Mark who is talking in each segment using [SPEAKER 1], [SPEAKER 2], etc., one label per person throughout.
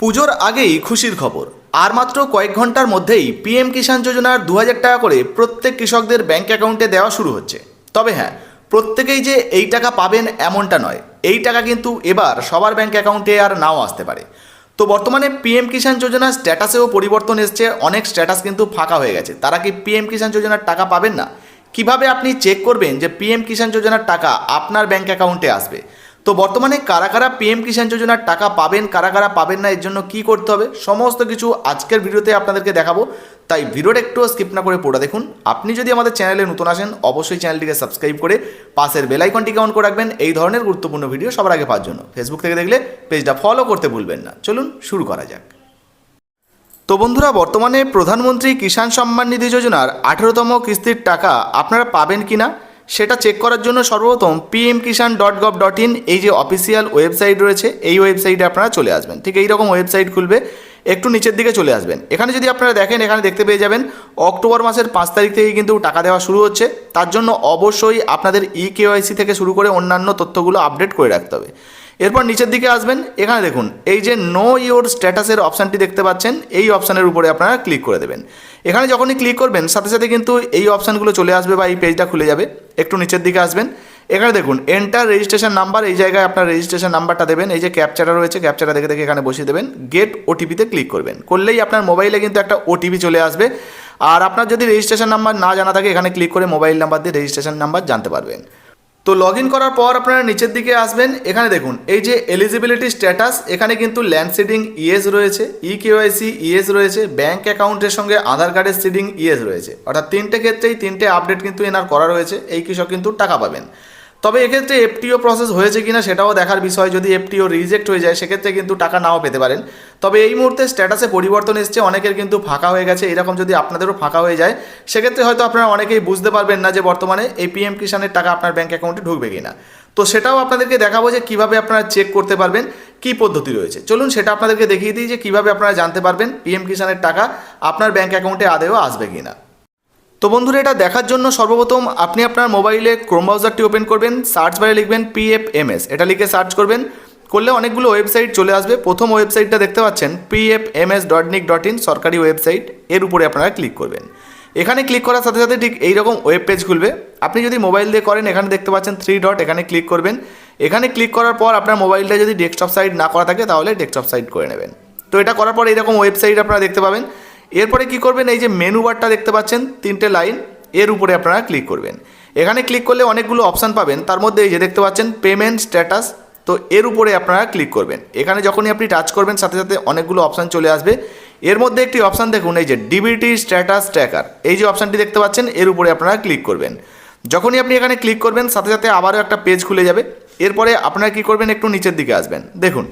[SPEAKER 1] পুজোর আগেই খুশির খবর। আর মাত্র কয়েক ঘণ্টার মধ্যেই পিএম কিষাণ যোজনার দু হাজার টাকা করে প্রত্যেক কৃষকদের ব্যাংক অ্যাকাউন্টে দেওয়া শুরু হচ্ছে। তবে হ্যাঁ প্রত্যেকেই যে এই টাকা পাবেন এমনটা নয়। এই টাকা কিন্তু এবার সবার ব্যাংক অ্যাকাউন্টে আর নাও আসতে পারে। তো বর্তমানে পিএম কিষাণ যোজনার স্ট্যাটাসেও পরিবর্তন এসছে, অনেক স্ট্যাটাস কিন্তু ফাঁকা হয়ে গেছে। তারা কি পিএম কিষাণ যোজনার টাকা পাবেন না? কীভাবে আপনি চেক করবেন যে পিএম কিষাণ যোজনার টাকা আপনার ব্যাংক অ্যাকাউন্টে আসবে? তো বর্তমানে কারা কারা পিএম কিষাণ যোজনার টাকা পাবেন, কারা কারা পাবেন না, এর জন্য কি করতে হবে, সমস্ত কিছু আজকের ভিডিওতে আপনাদেরকে দেখাবো। তাই ভিডিওটা একটু স্কিপ না করে পড়া দেখুন। আপনি যদি আমাদের চ্যানেলে নতুন আসেন, অবশ্যই চ্যানেলটিকে সাবস্ক্রাইব করে পাশের বেল আইকনটিকে অন করে রাখবেন। এই ধরনের গুরুত্বপূর্ণ ভিডিও সবার আগে পাওয়ার জন্য। ফেসবুক থেকে দেখলে পেজটা ফলো করতে ভুলবেন না। চলুন শুরু করা যাক। তো বন্ধুরা, বর্তমানে প্রধানমন্ত্রী কিষাণ সম্মান নিধি যোজনার আঠেরোতম কিস্তির টাকা আপনারা পাবেন কি না সেটা চেক করার জন্য সর্বপ্রথম PM Kisan dot gov dot in এই যে অফিসিয়াল ওয়েবসাইট রয়েছে, এই ওয়েবসাইটে আপনারা চলে আসবেন। ঠিক এইরকম ওয়েবসাইট খুলবে একটু নিচের দিকে চলে আসবেন। এখানে যদি আপনারা দেখেন, এখানে দেখতে পেয়ে যাবেন, অক্টোবর মাসের পাঁচ তারিখ থেকেই কিন্তু টাকা দেওয়া শুরু হচ্ছে। তার জন্য অবশ্যই আপনাদের ই কেওয়াইসি থেকে শুরু করে অন্যান্য তথ্যগুলো আপডেট করে রাখতে হবে। এরপর নিচের দিকে আসবেন, এখানে দেখুন, এই যে নো ইওর স্ট্যাটাসের অপশানটি দেখতে পাচ্ছেন, এই অপশানের উপরে আপনারা ক্লিক করে দেবেন। এখানে যখনই ক্লিক করবেন, সাথে সাথে কিন্তু এই অপশানগুলো চলে আসবে বা এই পেজটা খুলে যাবে। একটু নিচের দিকে আসবেন এখানে দেখুন এন্টার রেজিস্ট্রেশন নাম্বার এই জায়গায় আপনার রেজিস্ট্রেশন নাম্বারটা দেবেন, এই যে ক্যাপচাটা রয়েছে ক্যাপচাটা দেখে দেখে এখানে বসিয়ে দেবেন গেট ওটিপিতে ক্লিক করবেন। করলেই আপনার মোবাইলে কিন্তু একটা ওটিপি চলে আসবে। আর আপনার যদি রেজিস্ট্রেশন নাম্বার না জানা থাকে, এখানে ক্লিক করে মোবাইল নাম্বার দিয়ে রেজিস্ট্রেশন নাম্বার জানতে পারবেন। তো লগ ইন করার পর আপনারা নিচের দিকে আসবেন, এখানে দেখুন, এই যে এলিজিবিলিটি স্ট্যাটাস এখানে কিন্তু ল্যান্ড সিডিং ইএস রয়েছে ই কেওয়াইসি ইএস রয়েছে ব্যাঙ্ক অ্যাকাউন্টের সঙ্গে আধার কার্ডের সিডিং ইএস রয়েছে। অর্থাৎ তিনটে ক্ষেত্রেই তিনটে আপডেট কিন্তু এনার করা রয়েছে, এই কৃষক কিন্তু টাকা পাবেন। তবে এক্ষেত্রে এফটিও প্রসেস হয়েছে কিনা সেটাও দেখার বিষয়। যদি এফটিও রিজেক্ট হয়ে যায়, সেক্ষেত্রে কিন্তু টাকা নাও পেতে পারেন। তবে এই মুহূর্তে স্ট্যাটাসে পরিবর্তন এসছে, অনেকের কিন্তু ফাঁকা হয়ে গেছে। এরকম যদি আপনাদেরও ফাঁকা হয়ে যায়, সেক্ষেত্রে হয়তো আপনারা অনেকেই বুঝতে পারবেন না যে বর্তমানে এই পিএম কিষানের টাকা আপনার ব্যাঙ্ক অ্যাকাউন্টে ঢুকবে কিনা। তো সেটাও আপনাদেরকে দেখাবো যে কীভাবে আপনারা চেক করতে পারবেন, কি পদ্ধতি রয়েছে। চলুন সেটা আপনাদেরকে দেখিয়ে দিই যে কীভাবে আপনারা জানতে পারবেন পিএম কিষানের টাকা আপনার ব্যাঙ্ক অ্যাকাউন্টে আদেও আসবে কিনা। তো বন্ধুরা, এটা দেখার জন্য সর্বপ্রথম আপনি আপনার মোবাইলে ক্রোম ব্রাউজারটি ওপেন করবেন সার্চ বারে লিখবেন পিএফএমএস এটা লিখে সার্চ করবেন, করলে অনেকগুলো ওয়েবসাইট চলে আসবে। প্রথম ওয়েবসাইটটা দেখতে পাচ্ছেন PFMS dot NIC dot in সরকারি ওয়েবসাইট এর উপরে আপনারা ক্লিক করবেন। এখানে ক্লিক করার সাথে সাথে ঠিক এইরকম ওয়েব পেজ খুলবে। আপনি যদি মোবাইল দিয়ে করেন, এখানে দেখতে পাচ্ছেন থ্রি ডট এখানে ক্লিক করবেন। এখানে ক্লিক করার পর আপনার মোবাইলটা যদি ডেস্কটপ সাইড না করা থাকে, তাহলে ডেস্কটপ সাইড করে নেবেন। তো এটা করার পর এইরকম ওয়েবসাইট আপনারা দেখতে পাবেন। এরপরে কি করবেন? এই যে মেনু বারটা দেখতে পাচ্ছেন, তিনটে লাইন এর উপরে আপনারা ক্লিক করবেন। এখানে ক্লিক করলে অনেকগুলো অপশান পাবেন। তার মধ্যে এই যে দেখতে পাচ্ছেন পেমেন্ট স্ট্যাটাস তো এর উপরে আপনারা ক্লিক করবেন। এখানে যখনই আপনি টাচ করবেন, সাথে সাথে অনেকগুলো অপশান চলে আসবে। এর মধ্যে একটি অপশান দেখুন, এই যে ডিবিটি স্ট্যাটাস ট্র্যাকার এই যে অপশানটি দেখতে পাচ্ছেন, এর উপরে আপনারা ক্লিক করবেন। যখনই আপনি এখানে ক্লিক করবেন, সাথে সাথে আবারও একটা পেজ খুলে যাবে। এরপরে আপনারা কি করবেন, একটু নিচের দিকে আসবেন। দেখুন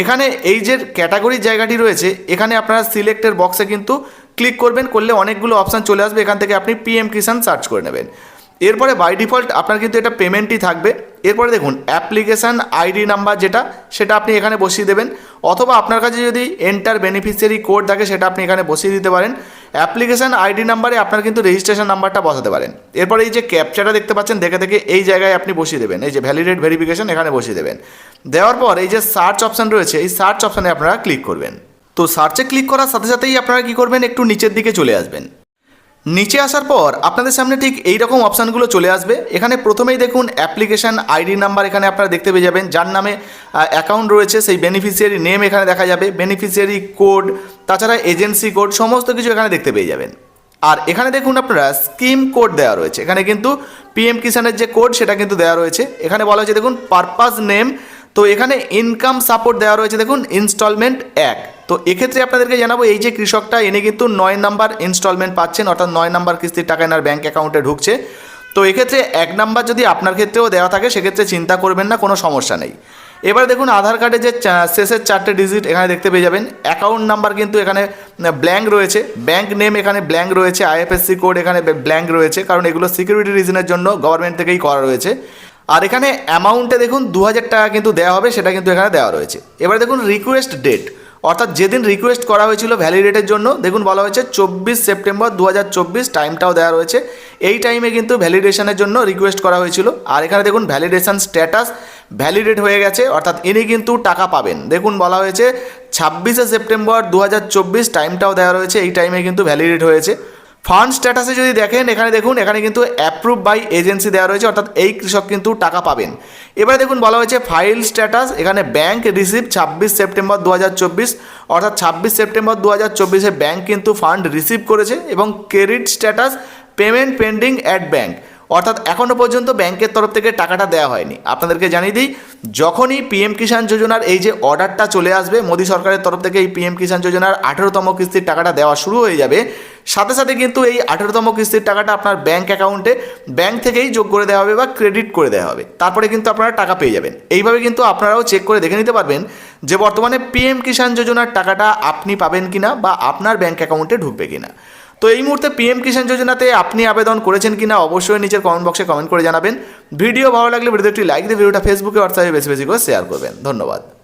[SPEAKER 1] এখানে এই যে ক্যাটাগরির জায়গাটি রয়েছে, এখানে আপনারা সিলেক্টের বক্সে কিন্তু ক্লিক করবেন, করলে অনেকগুলো অপশান চলে আসবে, এখান থেকে আপনি পিএম কিষাণ সার্চ করে নেবেন। এরপরে বাই ডিফল্ট আপনার কিন্তু এটা পেমেন্টই থাকবে। এরপরে দেখুন অ্যাপ্লিকেশান আইডি নাম্বার যেটা, সেটা আপনি এখানে বসিয়ে দেবেন। অথবা আপনার কাছে যদি এন্টার বেনিফিশিয়ারি কোড থাকে, সেটা আপনি এখানে বসিয়ে দিতে পারেন। অ্যাপ্লিকেশান আইডি নাম্বারে আপনার কিন্তু রেজিস্ট্রেশন নাম্বারটা বসাতে পারেন। এরপরে এই যে ক্যাপচাটা দেখতে পাচ্ছেন, দেখে দেখে এই জায়গায় আপনি বসিয়ে দেবেন। এই যে ভ্যালিডেট ভেরিফিকেশন এখানে বসিয়ে দেবেন। দেওয়ার পর এই যে সার্চ অপশান রয়েছে, এই সার্চ অপশানে আপনারা ক্লিক করবেন। তো সার্চে ক্লিক করার সাথে সাথেই আপনারা কী করবেন? একটু নিচের দিকে চলে আসবেন। নিচে আসার পর আপনাদের সামনে ঠিক এই রকম অপশানগুলো চলে আসবে। এখানে প্রথমেই দেখুন অ্যাপ্লিকেশান আইডি নাম্বার এখানে আপনারা দেখতে পেয়ে যাবেন, যার নামে অ্যাকাউন্ট রয়েছে, সেই বেনিফিশিয়ারি নেম এখানে দেখা যাবে বেনিফিশিয়ারি কোড তাছাড়া এজেন্সি কোড সমস্ত কিছু এখানে দেখতে পেয়ে যাবেন। আর এখানে দেখুন আপনারা স্কিম কোড দেওয়া রয়েছে। এখানে কিন্তু পিএম কিষানের যে কোড সেটা কিন্তু দেওয়া রয়েছে। এখানে বলা হয়েছে, দেখুন পারপাস নেম তো এখানে ইনকাম সাপোর্ট দেওয়া রয়েছে, দেখুন ইনস্টলমেন্ট এক। তো এক্ষেত্রে আপনাদেরকে জানাব, এই যে কৃষকটা, এনে কিন্তু নয় নাম্বার ইনস্টলমেন্ট পাচ্ছেন, অর্থাৎ নয় নাম্বার কিস্তির টাকা এনার ব্যাঙ্ক অ্যাকাউন্টে ঢুকছে। তো এক্ষেত্রে এক নাম্বার যদি আপনার ক্ষেত্রেও দেওয়া থাকে, সেক্ষেত্রে চিন্তা করবেন না, কোনো সমস্যা নেই। এবার দেখুন, আধার কার্ডে যে শেষের চারটে ডিজিট এখানে দেখতে পেয়ে যাবেন। অ্যাকাউন্ট নাম্বার কিন্তু এখানে ব্ল্যাঙ্ক রয়েছে। ব্যাঙ্ক নেম এখানে ব্ল্যাঙ্ক রয়েছে আইএফএসসি কোড এখানে ব্ল্যাঙ্ক রয়েছে, কারণ এগুলো সিকিউরিটি রিজনের জন্য গভর্নমেন্ট থেকেই করা রয়েছে। আর এখানে অ্যামাউন্টে দেখুন দু হাজার টাকা কিন্তু দেওয়া হবে, সেটা কিন্তু এখানে দেওয়া রয়েছে। এবার দেখুন রিকোয়েস্ট ডেট অর্থাৎ যেদিন রিকোয়েস্ট করা হয়েছিল ভ্যালিডেটের জন্য, দেখুন বলা হয়েছে চব্বিশ সেপ্টেম্বর দু হাজার চব্বিশ টাইমটাও দেওয়া রয়েছে। এই টাইমে কিন্তু ভ্যালিডেশনের জন্য রিকোয়েস্ট করা হয়েছিল। আর এখানে দেখুন ভ্যালিডেশন স্ট্যাটাস ভ্যালিডেট হয়ে গেছে, অর্থাৎ ইনি কিন্তু টাকা পাবেন। দেখুন বলা হয়েছে ছাব্বিশে সেপ্টেম্বর দু হাজার চব্বিশ টাইমটাও দেওয়া রয়েছে, এই টাইমে কিন্তু ভ্যালিডেট হয়েছে। ফান্ড স্ট্যাটাসে যদি দেখেন, এখানে দেখুন, এখানে কিন্তু অ্যাপ্রুভ বাই এজেন্সি দেওয়া রয়েছে, অর্থাৎ এই কৃষক কিন্তু টাকা পাবেন। এবারে দেখুন, বলা হয়েছে ফাইল স্ট্যাটাস এখানে ব্যাংক রিসিভ ছাব্বিশ সেপ্টেম্বর দু হাজার চব্বিশ, অর্থাৎ ছাব্বিশ সেপ্টেম্বর দু হাজার ব্যাংক কিন্তু ফান্ড রিসিভ করেছে এবং credit status payment pending at bank অর্থাৎ এখনও পর্যন্ত ব্যাংকের তরফ থেকে টাকাটা দেওয়া হয়নি। আপনাদেরকে জানিয়ে দিই, যখনই পিএম কিষাণ যোজনার এই যে অর্ডারটা চলে আসবে, মোদী সরকারের তরফ থেকে এই পিএম কিষাণ যোজনার আঠেরোতম কিস্তির টাকাটা দেওয়া শুরু হয়ে যাবে, সাথে সাথে কিন্তু এই আঠেরোতম কিস্তির টাকাটা আপনার ব্যাংক অ্যাকাউন্টে ব্যাংক থেকেই যোগ করে দেওয়া হবে বা ক্রেডিট করে দেওয়া হবে। তারপরে কিন্তু আপনারা টাকা পেয়ে যাবেন। এইভাবে কিন্তু আপনারাও চেক করে দেখে নিতে পারবেন যে বর্তমানে পিএম কিষাণ যোজনার টাকাটা আপনি পাবেন কিনা বা আপনার ব্যাংক অ্যাকাউন্টে ঢুকবে কিনা। তো এই মুহূর্তে পিএম কিষাণ যোজনাতে আপনি আবেদন করেছেন কিনা অবশ্যই নিচের কমেন্ট বক্সে কমেন্ট করে জানাবেন। ভিডিও ভালো লাগলে ভিডিও একটি লাইক দিয়ে ভিডিওটা ফেসবুকে হোয়াটসঅ্যাপে বেশি বেশি করে শেয়ার করবেন। ধন্যবাদ।